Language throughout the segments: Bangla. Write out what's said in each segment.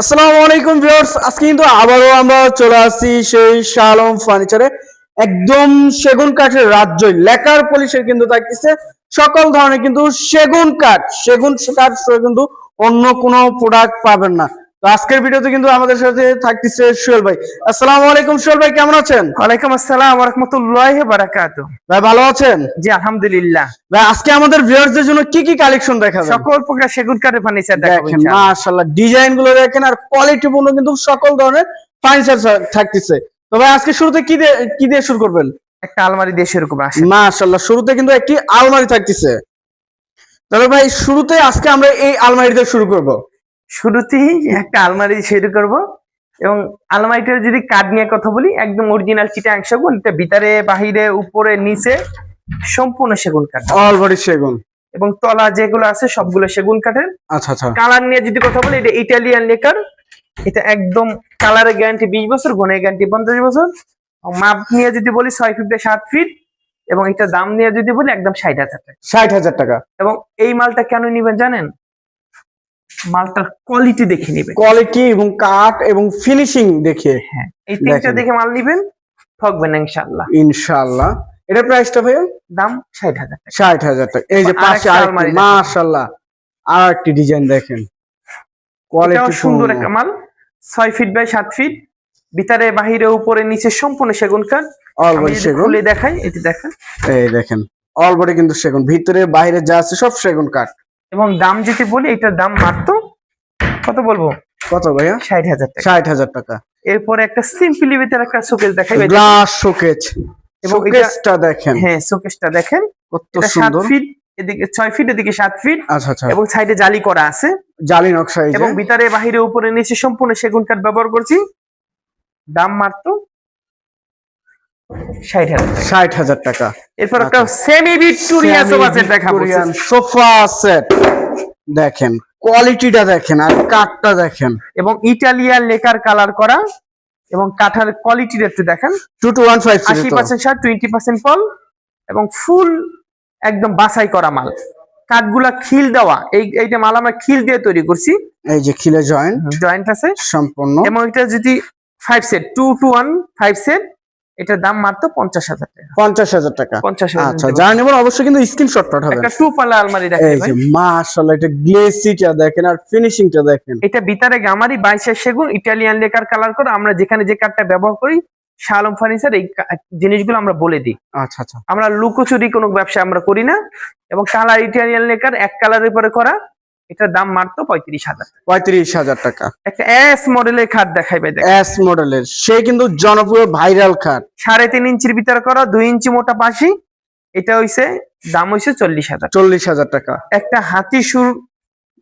আসসালামু আলাইকুম ভিউয়ার্স, আজকে কিন্তু আবারও আমরা চলে আসছি সেই শালম ফার্নিচারে একদম সেগুন কাঠের রাজ্যই, লেকার পলিশের কিন্তু থাকতেছে। সকল ধরনের কিন্তু সেগুন কাঠ সেগুন কাঠ কিন্তু অন্য কোনো প্রোডাক্ট পাবেন না। তো আজকের ভিডিওতে কিন্তু আমাদের সাথে থাকতেছে সোহেল ভাই। আসসালামু আলাইকুম সোহেল ভাই কেমন আছেন? ওয়ালাইকুম আসসালাম রহমতুল্লাহ বারাকাত ভাই ভালো আছেন? জি আলহামদুলিল্লাহ। ভাই আজকে আমাদের ভিউয়ার্সদের জন্য কি কি কালেকশন দেখাবেন? সকল প্রকার সেগুন কাঠের ফার্নিচার দেখাবো ইনশাআল্লাহ। মাশাআল্লাহ ডিজাইনগুলো দেখেন আর কোয়ালিটি পূর্ণ কিন্তু সকল ধরনের ফার্নিচার থাকতেছে। তো ভাই আজকে শুরুতে কি দিয়ে কি দিয়ে শুরু করবেন? একটা আলমারি দিয়ে শুরু করব আসেন। মাশাআল্লাহ শুরুতে কিন্তু একটি আলমারি থাকতেছে। তবে ভাই শুরুতে আজকে আমরা এই আলমারি দিয়ে শুরু করব। শুরুতেই একটা আলমারি শুরু করব এবং আলমারিটার যদি কাঠ নিয়ে কথা বলি একদম অরিজিনাল চিটাং সেগুন এটা ভিতরে বাহিরে উপরে নিচে সম্পূর্ণ সেগুন কাঠ। অলবডি সেগুন। এবং তলা যেগুলো আছে সবগুলো সেগুন কাঠের। আচ্ছা আচ্ছা। কালার নিয়ে যদি কথা বলি এটা ইটালিয়ান লেকার। এটা একদম কালারের গ্যারান্টি বিশ বছর গুণের গ্যারান্টি পঞ্চাশ বছর। মাপ নিয়ে যদি বলি ছয় ফিট সাত ফিট এবং এটা দাম নিয়ে যদি বলি একদম ষাট হাজার টাকা। ষাট হাজার টাকা। এবং এই মালটা কেন নিবেন জানেন? মালটার কোয়ালিটি দেখে নিবেন। কোয়ালিটি এবং কাঠ এবং ফিনিশিং দেখে হ্যাঁ এই তিনটা দেখে মাল নিবেন ঠকবেন না ইনশাল্লাহ ইনশাআল্লাহ। এটার প্রাইসটা ভাইয়া? দাম ষাট হাজার ষাট হাজার টাকা। এই যে পাশে। মাশাআল্লাহ। আর একটি ডিজাইন দেখেন কোয়ালিটি সুন্দর একটা মাল। ছয় ফিট বাই সাত ফিট ভিতরে বাহিরে উপরে নিচে সম্পূর্ণ সেগুন কাঠ। আমি অলবডি সেগুন। খুলে দেখাই এটি দেখেন। এই দেখেন। অলবডি কিন্তু সেগুন। ভিতরে বাইরে যা আছে সব সেগুন কাঠ। এবং দাম যদি বলি এটার দাম মাত্র কত বলব? কত ভাইয়া? ষাট হাজার টাকা। ষাট হাজার টাকা। এরপরে একটা সিম্পলি ভিতরে একটা শোকেস দেখাই গ্লাস শোকেজ এবং এটা- দেখেন। হ্যাঁ শোকেসটা দেখেন। কত সুন্দর। ফিট এদিকে ছয় ফিট এদিকে সাত ফিট আচ্ছা আচ্ছা। এবং সাইডে জালি করা আছে। জালি নকশা এবং ভিতরে বাহিরে উপরে নিচে সম্পূর্ণ সেগুন কাঠ ব্যবহার করছি। দাম মাত্র ষাট হাজার টাকা। এরপর একটা সেমি ভিক্টোরিয়া সোফা সেট দেখাবো। সোফা সেট দেখেন কোয়ালিটিটা দেখেন আর কাঠটা দেখেন। এবং ইটালিয়ান লেকার কালার করা এবং কাঠার কোয়ালিটির একটু দেখেন। টু টু ওয়ান ফাইভ আশি পার্সেন্ট শার্ট টোয়েন্টি পার্সেন্ট ফল এবং ফুল একদম বাছাই করা মাল। কাঠগুলা খিল দেওয়া। এই এইটা মাল আমরা খিল দিয়ে তৈরি করছি। এই যে খিলে জয়েন্ট জয়েন্ট আছে। সম্পূর্ণ। এবং এটা যদি five set two two one five set এটার দাম মাত্র পঞ্চাশ হাজার টাকা। পঞ্চাশ হাজার টাকা। পঞ্চাশ আচ্ছা যারা নেবেন অবশ্যই কিন্তু স্ক্রিনশট। পাঠাবেন। একটা টু পাল্লা আলমারি দেখেন মাশাআল্লাহ এটা গ্লেসিটা দেখেন আর ফিনিশিংটা দেখেন। এটা ভিতরে গামারি বাইশের সেগুন ইটালিয়ান লেকার কালার করে আমরা যেখানে যে কাঠটা ব্যবহার করি শালম ফার্নিচার এই জিনিসগুলো আমরা বলে দিই। আচ্ছা আচ্ছা। আমরা লুকোচুরি কোনো ব্যবসা আমরা করি না। এবং কালার ইটালিয়ান লেকার এক কালারের পরে করা এটার দাম মাত্র পঁয়ত্রিশ হাজার পঁয়ত্রিশ হাজার টাকা। একটা এস মডেলের খাট দেখাইবে দেখ। এস মডেলের সে কিন্তু জনপ্রিয় ভাইরাল খাট। সাড়ে তিন ইঞ্চির ভিতরে করা দুই ইঞ্চি মোটা পাশি এটা হইছে দাম হইছে চল্লিশ হাজার চল্লিশ হাজার টাকা। একটা হাতি সুর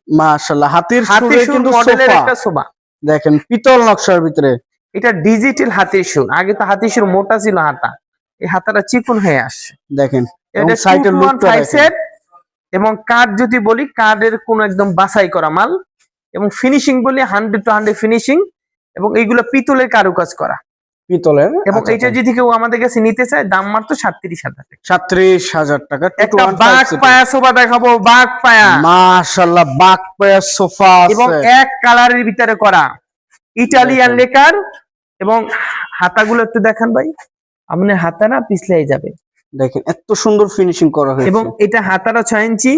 মাশাআল্লাহ হাতির হাতি সুরে সুর কিন্তু মডেলের একটা সোফা। দেখেন পিতল নকশার ভিতরে। এটা ডিজিটাল হাতির সুর। আগে তো হাতির সুর মোটা ছিল হাতা। এই হাতাটা চিকন হয়ে আসছে। দেখেন এটা সাইটের লুকটা দেখেন। এবং কাঠ যদি বলি কাঠের কোনো একদম বাছাই করা মাল এবং ফিনিশিং বলি হান্ড্রেড টু হান্ড্রেড ফিনিশিং এবং এইগুলো পিতলের কারুকাজ করা। পিতলের? এবং আচ্ছা, এটা যদি কেউ আমাদের কাছে নিতে চায় দাম মাত্র সাতত্রিশ হাজার টাকা। সাত্রিশ হাজার টাকা। একটা বাঘ পায়া সোফা দেখাবো বাঘ পায়া মাশাআল্লাহ বাক পায়া সোফা এবং এক কালারের ভিতরে করা। ইটালিয়ান। লেকার এবং হাতাগুলো একটু দেখান ভাই। আপনার হাতা না পিছলাই যাবে। দেখেন এত সুন্দর ফিনিশিং করা হয়েছে। এবং এটা হাতারা ছয় ইঞ্চি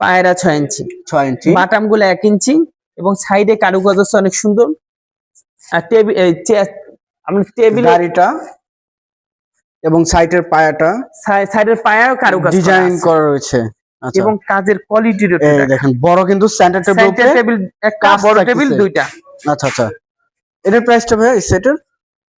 পায়রা ছয় ইঞ্চি। ছয় ইঞ্চি। বাটামগুলো এক ইঞ্চি এবং সাইডে কারুকাজ আছে অনেক সুন্দর। আর টেবিল আপনি টেবিল গাড়িটা এবং সাইটের পায়াটা সাইডের পায়াও কারুকাজ ডিজাইন করা রয়েছে। আচ্ছা। এবং কাজের কোয়ালিটির দেখেন। বড় কিন্তু সেন্টার টেবিল টেবিল একটা বড় টেবিল দুইটা। আচ্ছা আচ্ছা। এটার প্রাইসটা ভাই সেটের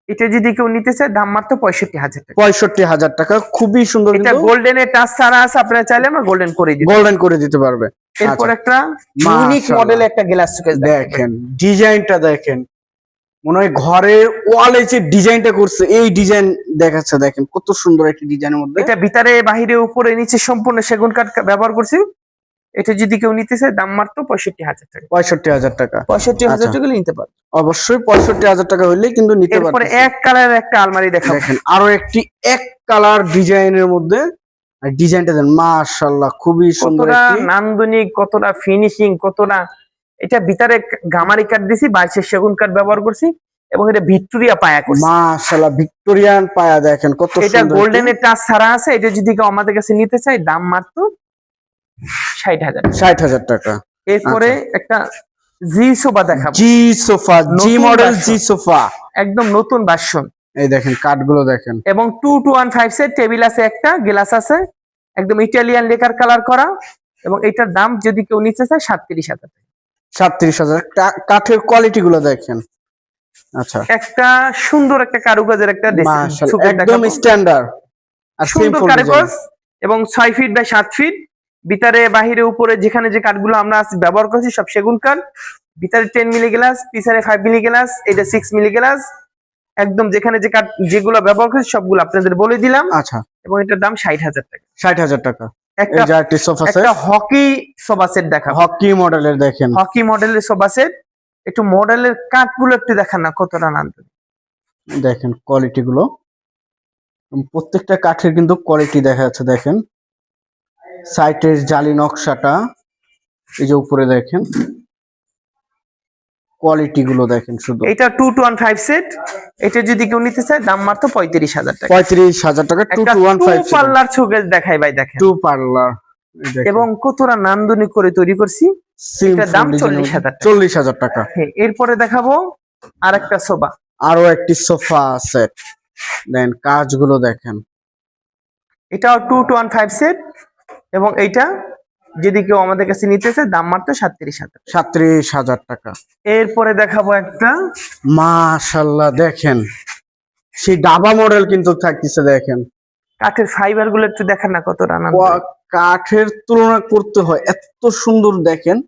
এটা যদি কেউ নিতে চায় দাম মাত্র পঁয়ষট্টি হাজার টাকা। পঁয়ষট্টি হাজার টাকা খুবই সুন্দর এটা কিন্তু। গোল্ডেনের টাচ ছাড়া আছে আপনারা চাইলে আমরা গোল্ডেন করে দিই গোল্ডেন করে দিতে পারবে। এরপর আচ্ছা। একটা ইউনিক। মডেল একটা গ্লাস শোকেস দেখেন। ডিজাইনটা দেখেন। মনে হয় ঘরের ওয়ালে যে ডিজাইনটা করছে এই ডিজাইন দেখাচ্ছে দেখেন কত সুন্দর একটি ডিজাইনের মধ্যে। এটা ভিতরে বাহিরে উপরে নিচে সম্পূর্ণ সেগুন কাঠ ব্যবহার করছি। এটা যদি কেউ নিতে চায় দাম মাত্র পঁয়ষট্টি হাজার টাকা। পঁয়ষট্টি হাজার টাকা। পঁয়ষট্টি হাজার আচ্ছা। টাকা নিতে পারবে অবশ্যই পঁয়ষট্টি হাজার টাকা হইলেই কিন্তু নিতে পারবে এক কালারের একটা আলমারি দেখা দেখেন আরও একটি এক কালার ডিজাইনের মধ্যে ডিজাইনটা দেন মাশাআল্লাহ খুবই সুন্দর একটি। নান্দনিক কতটা ফিনিশিং কতটা এটা ভিতরে গামারি কাঠ দিছি বাইশের সেগুন কাঠ ব্যবহার করছি এবং এটা ভিক্টোরিয়া পায়া করছি। মাশাআল্লাহ ভিক্টোরিয়ান পায়া দেখেন কত এটা গোল্ডেনের টাচ ছাড়া আছে এটা যদি কেউ আমাদের কাছে নিতে চায় দাম মাত্র ষাট হাজার। ষাট হাজার টাকা। এরপরে একটা জি সোফা দেখাবো। G sofa G model G sofa. একদম নতুন ভার্সন এই দেখেন কাঠগুলো দেখেন। এবং two two one five set table আছে একটা গ্লাস আছে একদম ইটালিয়ান লেকার কালার করা। এবং এটার দাম যদি কেউ নিতে চায় সাতত্রিশ হাজার সাতত্রিশ হাজার। কাঠের কোয়ালিটি গুলো দেখেন। আচ্ছা। একটা সুন্দর একটা কারুকাজের একটা একদম স্ট্যান্ডার্ড আর সুন্দর কারুকাজ এবং ছয় ফিট বাই সাত ফিট ভিতরে বাহিরে উপরে যেখানে যে কাঠগুলো আমরা ব্যবহার করছি সব সেগুন কাঠ ভিতরে টেন মিলি গ্লাস পিছনে ফাইভ মিলি গ্লাস এটা সিক্স মিলি গ্লাস একদম যেখানে যে কাঠ যেগুলো ব্যবহার করছি সবগুলো আপনাদের বলে দিলাম। আচ্ছা। এবং এটার দাম ষাট হাজার টাকা। ষাট হাজার টাকা। একটা হকি সোফা সেট দেখাবো। হকি মডেলের দেখেন। হকি মডেলের সোফা সেট একটু মডেলের কাঠগুলো একটু দেখান না কতটা নান্দনিক দেখেন কোয়ালিটি গুলো প্রত্যেকটা কাঠের কিন্তু কোয়ালিটি দেখা যাচ্ছে দেখেন। সাইটের জালি নকশাটা এই যে উপরে দেখেন কোয়ালিটি গুলো দেখেন শুধু। এটা two two one five set এটা যদি কেউ নিতে চায় দাম মাত্র পঁয়ত্রিশ হাজার টাকা। পঁয়ত্রিশ হাজার টাকা টু টু ওয়ান ফাইভ পাল্লার শোকেস দেখাই ভাই দেখেন। টু পার্লার এবং কতটা নান্দনিক করে তৈরি করছি এটার দাম 40,000 টাকা। চল্লিশ হাজার টাকা। হ্যাঁ, এরপরে দেখাবো আর একটা সোফা। আরও একটি সোফা সেট দেন কাজগুলো দেখেন। এটাও two two one five set এবং এইটা যদি কেউ আমাদের কাছে নিতে চায় দাম মাত্র সাতত্রিশ হাজার সাত্রিশ হাজার টাকা। এরপরে দেখাবো একটা। মাশাল্লাহ দেখেন। সেই ডাবা মডেল কিন্তু থাকতেছে দেখেন। কাঠের ফাইবারগুলো একটু দেখেন না কত ক- কাঠের তুলনা করতে হয় এত সুন্দর দেখেন।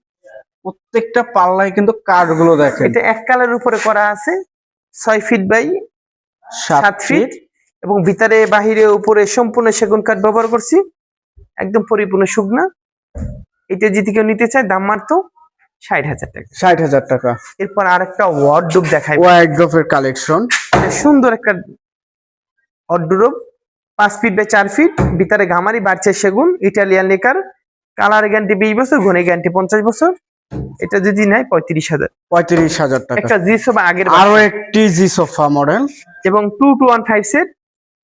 প্রত্যেকটা পাল্লায় কিন্তু কাঠগুলো দেখেন। এটা এক কালার উপরে করা আছে ছয় ফিট বাই সাত ফিট এবং ভিতরে বাহিরে উপরে সম্পূর্ণ সেগুন কাঠ ব্যবহার করছি। একদম পরিপূর্ণ শুকনা। এটা যদি কেউ নিতে চায় দাম মাত্র ষাট হাজার টাকা। ষাট হাজার টাকা। এরপর আরেকটা ওয়ার্ডরোব দেখাই। ওয়াইড্রফের কালেকশন সুন্দর একটা ওয়ার্ডরোব পাঁচ ফিট বাই চার ফিট ভিতরে গামারি বাড়ছে সেগুন ইটালিয়ান লেকার কালার গ্যারান্টি বিশ বছর ঘনে গ্যারান্টি পঞ্চাশ বছর। এটা যদি নেয় পঁয়ত্রিশ হাজার। পঁয়ত্রিশ হাজার টাকা। একটা জি সোফা আগের আরও একটি জি সোফা মডেল এবং two two one five set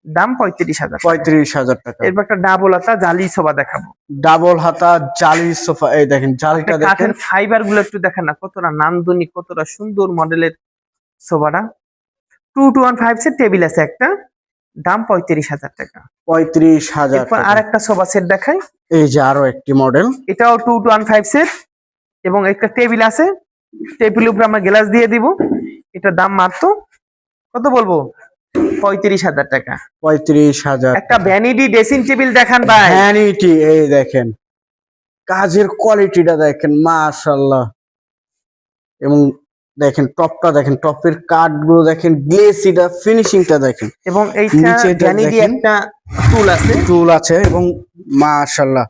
দাম পঁয়ত্রিশ হাজার পঁয়ত্রিশ হাজার টাকা। এরপর একটা ডাবল হাতা জালি সোফা দেখাবো। ডাবল হাতা জালি সোফা এই দেখেন জালিটা দেখেন। ফাইবারগুলো একটু দেখেন না কতটা নান্দনিক কতটা সুন্দর মডেলের সোফাটা। Two two one five set table আছে একটা দাম পঁয়ত্রিশ হাজার টাকা। পঁয়ত্রিশ হাজার। আর একটা সোফা সেট দেখাই। এই যে আরও একটি মডেল এটাও two two one five set এবং একটা টেবিল আছে। টেবিলের উপরে আমরা গ্লাস দিয়ে দিব। এটার দাম মাত্র কত বলব? পঁয়ত্রিশ হাজার টাকা। পঁয়ত্রিশ হাজার একটা ভ্যানিটি ড্রেসিং টেবিল দেখান ভাই। ভ্যানিটি এই দেখেন। কাজের কোয়ালিটিটা দেখেন মাশাল্লাহ এবং দেখেন টপটা দেখেন টপের কাঠগুলো দেখেন গ্লেসিটা ফিনিশিংটা দেখেন। এবং নিচেটা ভ্যানিটি একটা টুল আছে। টুল আছে এবং মাশাল্লাহ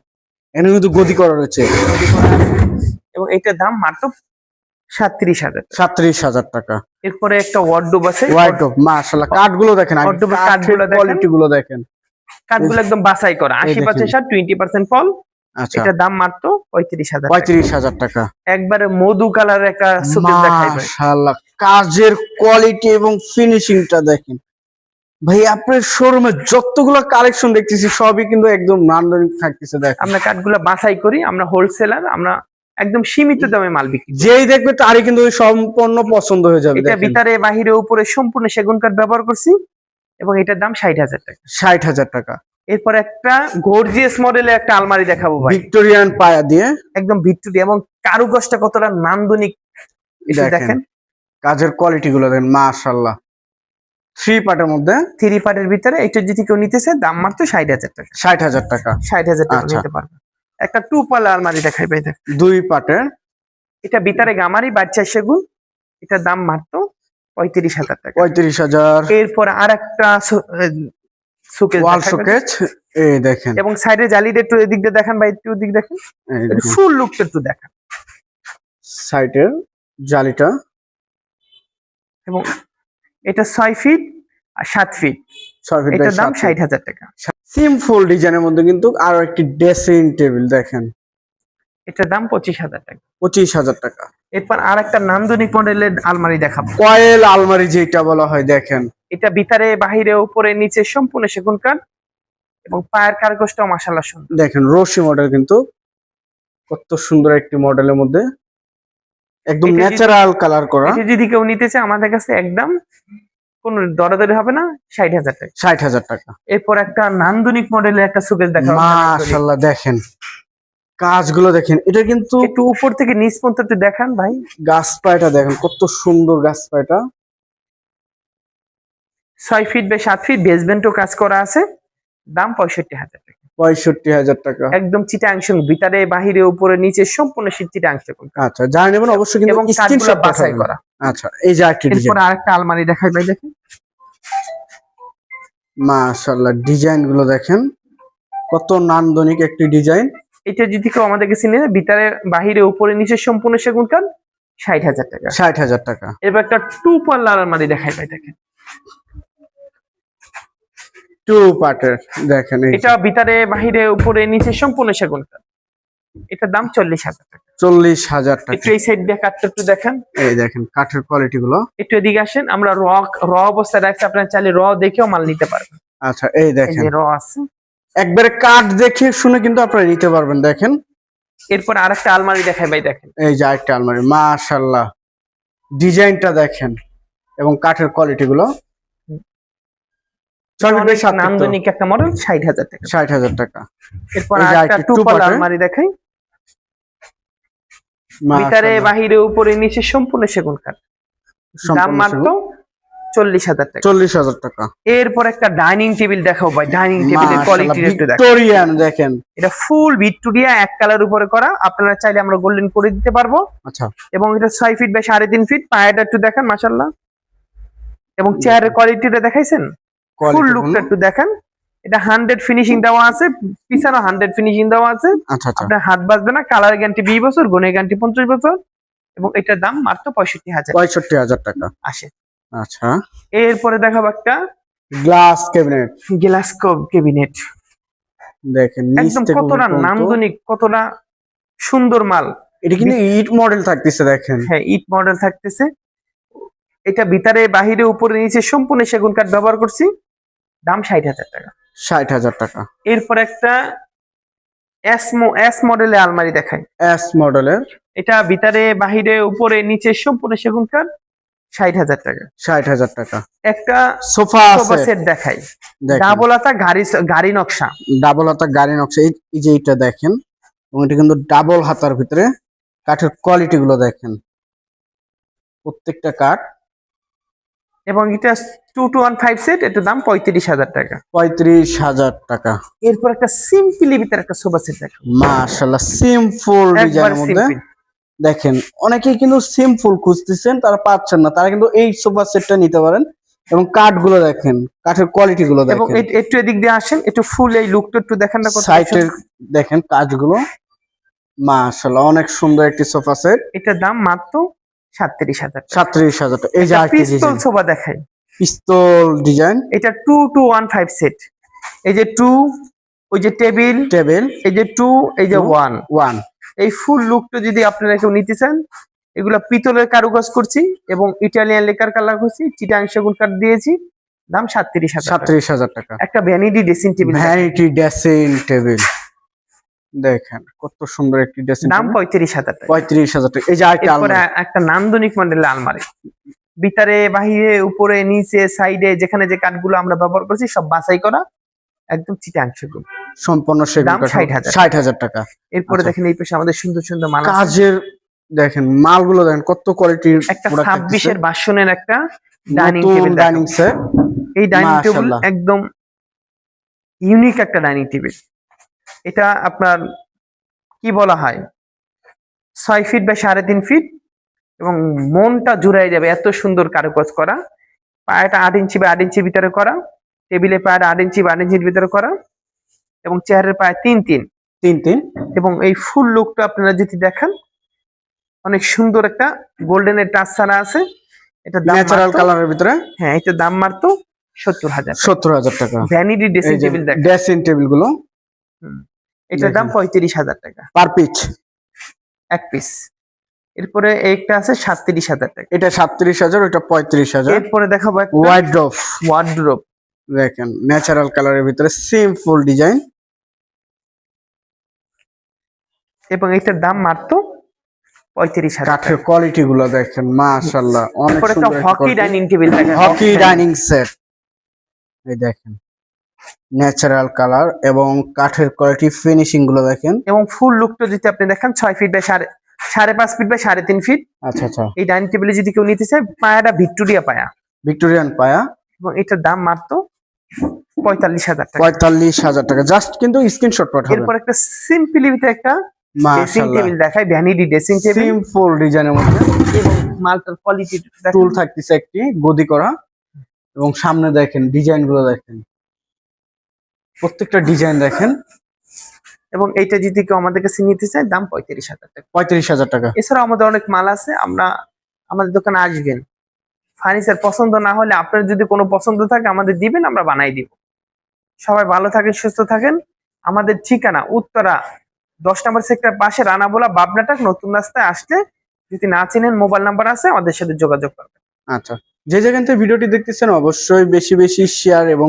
এখানে কিন্তু গদি করা রয়েছে। এবং এটার দাম মাত্র সাতত্রিশ হাজার। সাত্রিশ হাজার টাকা। এরপরে একটা ওয়ার্ডরোব আছে। ওয়াইড্রোপ মাশাল্লাহ কাঠগুলো দেখেন এর কাঠগুলো কোয়ালিটি গুলো দেখেন। কাঠগুলো একদম বাছাই করা। আশি পার্সেন্ট। সার টোয়েন্টি পার্সেন্ট ফল। আচ্ছা। এটার দাম মাত্র পঁয়ত্রিশ হাজার পঁয়ত্রিশ হাজার টাকা। একবারে মধু একটা কাজের কোয়ালিটি এবং ফিনিশিংটা দেখেন। ভাই আপনার শোরুমে যতগুলো কালেকশন দেখতেছি সবই কিন্তু একদম নান্দনিক থাকতেছে দেখেন। আমরা কাঠগুলো বাছাই করি আমরা হোলসেলার আমরা একদম সীমিত দামে মাল বিক্রি করি। যেই দেখবে তারই কিন্তু সম্পূর্ণ পছন্দ হয়ে যাবে এটা ভিতরে বাহিরে উপরে সম্পূর্ণ সেগুন কাঠ ব্যবহার করছি এবং এটার দাম ষাট হাজার টাকা। ষাট হাজার টাকা। এরপর একটা গর্জিয়াস মডেলের একটা আলমারি দেখাবো ভাই। ভিক্টোরিয়ান পায়া দিয়ে। একদম ভিক্টোরিয়া এবং কারুকাজটা কতটা নান্দনিক দেখেন। কাজের কোয়ালিটি গুলো দেখেন মাশাল্লাহ থ্রি পার্টের মধ্যে? থ্রি পার্টের ভিতরে এটা যদি কেউ নিতেছে দাম মাত্র ষাট হাজার টাকা। ষাট হাজার টাকা। ষাট হাজার টাকা আচ্ছা। নিতে পারবে। একটা টু পাল্লা আলমারি দেখাই ভাই দেখ। দুই পার্টের এটা ভিতরে গামারি বাচ্চা সেগুন এটার দাম মাত্র পঁয়ত্রিশ হাজার টাকা। পঁয়ত্রিশ হাজার। এরপর আর একটা ওয়াল এই দেখেন। এবং সাইডে জালিটা একটু এদিক দিয়ে দেখান বা একটু দেখেন। ফুল লুকটা একটু দেখান। সাইডের জালিটা। এবং এটা ছয় ফিট আর সাত ফিট এটার দাম ষাট হাজার টাকা। সিম্পল ডিজাইনের মধ্যে কিন্তু আরও একটি ড্রেসিং টেবিল দেখেন। এটার দাম পঁচিশ হাজার টাকা। পঁচিশ হাজার টাকা। এরপর আর একটা নান্দনিক মডেলের আলমারি দেখাবো। কয়েল আলমারি যেটা বলা হয় দেখেন। এটা ভিতরে বাহিরে উপরে নিচে সম্পূর্ণ সেগুন কাঠ এবং পায়ের কারগোশটাও মাসাল্লাহ সুন্দর। দেখেন রশি মডেল কিন্তু কত সুন্দর একটি মডেলের মধ্যে। একদম ন্যাচারাল কালার করা। যদি কেউ নিতে চায় আমাদের কাছে একদম কোনো দরাদরি হবে না ষাট হাজার টাকা। ষাট হাজার টাকা। এরপর একটা নান্দনিক মডেলের একটা সুকেশ দেখা মাশাল্লাহ দেখেন। কাজগুলো দেখেন এটা কিন্তু একটু উপর থেকে নিচ পর্যন্ত একটু দেখান ভাই। গাছ পায়টা দেখেন কত সুন্দর গাছ পায়টা। ছয় ফিট বা সাত ফিট বেসমেন্টও কাজ করা আছে। দাম পঁয়ষট্টি হাজার টাকা। পঁয়ষট্টি হাজার টাকা। একদম চিটাংশ ভিতরে বাহিরে উপরে নিচে সম্পূর্ণ শীত চিটাংশ আচ্ছা যারা নেবেন অবশ্যই কিন্তু এবং স্ক্রিনশট বাছাই করা। আচ্ছা এই যে একটি ডিজাইন এরপর আরেকটা আলমারি দেখাই ভাই দেখেন। মাশাল্লাহ ডিজাইনগুলো দেখেন। কত নান্দনিক একটি ডিজাইন। এটা যদি কেউ আমাদের কাছে নিয়ে ভিতরে বাহিরে উপরে নিচে সম্পূর্ণ সেগুন কাঠ ষাট হাজার টাকা। ষাট হাজার টাকা। এবার একটা টু পাল্লার আলমারি দেখাই ভাই দেখেন। টু পার্টের দেখেন এটা ভিতরে বাহিরে উপরে নিচে সম্পূর্ণ সেগুন কাঠ এটার দাম চল্লিশ হাজার টাকা। চল্লিশ হাজার টাকা। একটু এই সাইড দিয়ে কাঠটা একটু দেখেন। এই দেখেন কাঠের কোয়ালিটি গুলো। একটু এদিকে আসেন আমরা র র অবস্থায় রাখছি আপনারা চাইলে র দেখেও মাল নিতে পারবেন। আচ্ছা এই দেখেন। র আছে। একবারে কাঠ দেখে শুনে কিন্তু আপনারা নিতে পারবেন দেখেন। এরপর আরেকটা আলমারি দেখাই ভাই দেখেন। এই যে আরেকটা আলমারি মাশাল্লাহ ডিজাইনটা দেখেন এবং কাঠের কোয়ালিটি গুলো। অনেক নান্দনিক একটা মডেল ষাট হাজার টাকা। ষাট হাজার টাকা। এরপর এই যে আরেকটা আরেকটা টু পাল আলমারি দেখাই। ভিতরে বাহিরে উপরে নিচে সম্পূর্ণ সেগুন কাঠ। দাম মাত্র চল্লিশ হাজার টাকা। চল্লিশ হাজার টাকা। এরপর একটা ডাইনিং টেবিল দেখাও ভাই। ডাইনিং টেবিলের কোয়ালিটি একটু ভিক্টোরিয়ান দেখেন। এটা ফুল ভিক্টোরিয়া এক কালার উপরে করা। আপনারা চাইলে আমরা গোল্ডেন করে দিতে পারব। আচ্ছা। এবং এটা ছয় ফিট বা সাড়ে তিন ফিট পায়েটা একটু দেখান মাসাল্লাহ এবং চেয়ারের কোয়ালিটিটা দেখাইছেন? ফুল লুকটা। একটু দেখেন। এটা হান্ড্রেড ফিনিশিং দেওয়া আছে পিছনে হান্ড্রেড ফিনিশিং দেওয়া আছে। আচ্ছা আচ্ছা। আপনার হাত বাজবে না কালার গ্যারান্টি বিশ বছর গুণের গ্যারান্টি পঞ্চাশ বছর এবং এটার দাম মাত্র পঁয়ষট্টি হাজার। পঁয়ষট্টি হাজার টাকা। আসে। আচ্ছা। এরপরে দেখাবো একটা গ্লাস ক্যাবিনেট গ্লাস ক্যাবিনেট দেখেন একদম কতটা। নান্দনিক কতটা সুন্দর মাল। এটা কিন্তু ইট মডেল থাকতেছে দেখেন। হ্যাঁ ইট মডেল থাকতেছে। এটা ভিতরে বাহিরে উপরে নিচে সম্পূর্ণ সেগুন কাঠ ব্যবহার করছি। দাম ষাট হাজার টাকা। ষাট হাজার টাকা। এরপর একটা এস এস মডেলের আলমারি দেখাই। এস মডেলের এটা ভিতরে বাহিরে উপরে নিচে সম্পূর্ণ সেগুন কাঠ ষাট হাজার টাকা। ষাট হাজার টাকা। একটা সোফা সোফা সেট দেখাই। ডাবল আতা গাড়ি গাড়ি নকশা। ডাবল হাতার গাড়ি নকশা। এই যে এইটা দেখেন এবং এটা কিন্তু ডাবল হাতার ভিতরে কাঠের কোয়ালিটি গুলো দেখেন। প্রত্যেকটা কাঠ এবং এটা two two one five set এটার দাম পঁয়ত্রিশ হাজার টাকা। পঁয়ত্রিশ হাজার টাকা। এরপর একটা সিম্পলি ভিতরে একটা সোফা সেট দেখো। মাশাল্লাহ সিম্পল ডিজাইনের মধ্যে। দেখেন অনেকেই কিন্তু সিম্পল খুঁজতেছেন তারা পাচ্ছেন না। তারা কিন্তু এই সোফা সেটটা নিতে পারেন। এবং কাঠগুলো দেখেন কাঠের কোয়ালিটি গুলো দেখেন। একটু এদিক দিয়ে আসেন একটু ফুল এই লুকটা একটু দেখেন না সাইটের। দেখেন কাজগুলো। মাশাল্লাহ অনেক সুন্দর একটি সোফা সেট এটার দাম মাত্র সাতত্রিশ হাজার সাতত্রিশ হাজার টাকা। এই যে পিস্তল সোফা দেখাই। পিস্তল ডিজাইন এটা two two one five set এই যে টু ওই যে টেবিল। টেবিল। এই যে টু এই যে ওয়ান ওয়ান এই ফুল লুকটা যদি আপনারা কেউ নিতে চান এগুলো পিতলের কারুকাজ করছি এবং ইটালিয়ান লেকার কালার করছি চিটাং সেগুন কাঠ দিয়েছি। দাম সাতত্রিশ হাজার। সাতত্রিশ হাজার টাকা। একটা vanity dressing table vanity dressing table দেখেন কত সুন্দর একটি ড্রেসিং দাম পঁয়ত্রিশ হাজার টাকা। পঁয়ত্রিশ হাজার টাকা। এই যে আরেকটা আলমারি। একটা নান্দনিক মডেলের আলমারি। ভিতরে বাহিরে উপরে নিচে সাইডে যেখানে যে কাঠগুলো আমরা ব্যবহার করছি সব বাছাই করা একদম চিটাং সেগুন। সম্পূর্ণ সেগুন ষাট হাজার। টাকা। এরপরে আচ্ছা। দেখেন এই পাশে আমাদের সুন্দর সুন্দর মাল কাজের দেখেন মালগুলো দেখেন কত কোয়ালিটির একটা ছাব্বিশের বাসনের একটা ডাইনিং টেবিল ডাইনিং সেট এই ডাইনিং টেবিল একদম ইউনিক একটা ডাইনিং টেবিল এটা আপনার কি বলা হয়? ছয় ফিট বা সাড়ে তিন ফিট এবং মনটা জুড়াই যাবে এত সুন্দর কারুকাজ করা। পায়াটা আট ইঞ্চি বা আট ইঞ্চির ভিতরে করা টেবিলে পায়াটা আট ইঞ্চি বা আট ইঞ্চির ভিতরে করা এবং চেয়ারের পায়ে তিন তিন। তিন তিন। এবং এই ফুল লুকটা আপনারা যদি দেখেন অনেক সুন্দর একটা গোল্ডেনের টাচ ছাড়া আছে। এটা ন্যাচারাল কালারের ভিতরে? হ্যাঁ এটার দাম মাত্র সত্তর হাজার সত্তর হাজার টাকা। ভ্যানিটি ড্রেসিং টেবিল ড্রেসিং টেবিলগুলো। এটার দাম পঁয়ত্রিশ হাজার টাকা। পার পিস এক পিস এরপরে একটা আছে সাতত্রিশ হাজার টাকা। এটা সাতত্রিশ হাজার ওটা পঁয়ত্রিশ হাজার। এরপরে দেখাবো একটা ওয়াইড ড্রপ ওয়ার্ড্রোপ দেখেন ন্যাচারাল কালারের ভিতরে সিম্পল ডিজাইন এবং এটার দাম মাত্র পঁয়ত্রিশ হাজার কাঠের কোয়ালিটি গুলো দেখেন মাশাল্লাহ অনেক hockey dining table hockey dining set এই দেখেন। ন্যাচারাল কালার এবং কাঠের কোয়ালিটি ফিনিশিংগুলো দেখেন। এবং ফুল লুকটা যদি আপনি দেখেন ছয় ফিট বাই সাড়ে সাড়ে পাঁচ ফিট বাই সাড়ে তিন ফিট। আচ্ছা আচ্ছা। এই ডাইনিং টেবিলে যদি কেউ নিতে চায় পায়াটা ভিক্টোরিয়া পায়া। ভিক্টোরিয়ান পায়া। এবং এটার দাম মাত্র পঁয়তাল্লিশ হাজার টাকা। পঁয়তাল্লিশ হাজার টাকা। জাস্ট কিন্তু স্ক্রিনশট পাঠাবেন। এরপর একটা সিম্পলি একটা ড্রেসিং টেবিল দেখায় ভ্যানিটি ড্রেসিং টেবিল। সিম্পল ডিজাইনের মধ্যে। এবং মালটার কোয়ালিটি টুল থাকতেছে একটি গদি করা। এবং সামনে দেখেন ডিজাইনগুলো দেখেন। প্রত্যেকটা ডিজাইন দেখেন। এবং এইটা যদি কেউ আমাদের কাছে নিতে চায় দাম পঁয়ত্রিশ হাজার টাকা। পঁয়ত্রিশ হাজার টাকা। এছাড়াও আমাদের অনেক মাল আছে আমরা আমাদের দোকানে আসবেন। ফার্নিচার পছন্দ না হলে আপনার যদি কোনো পছন্দ থাকে আমাদের দিবেন আমরা বানাই দিব। সবাই ভালো থাকেন সুস্থ থাকেন। আমাদের ঠিকানা উত্তরা দশ নম্বর সেক্টর পাশে রানাবোলা বাবনাটাক নতুন রাস্তায় আসলে যদি না চেনেন মোবাইল নাম্বার আছে আমাদের সাথে যোগাযোগ করবেন। আচ্ছা। যে যেখান থেকে ভিডিওটি দেখতেছেন অবশ্যই বেশি বেশি শেয়ার এবং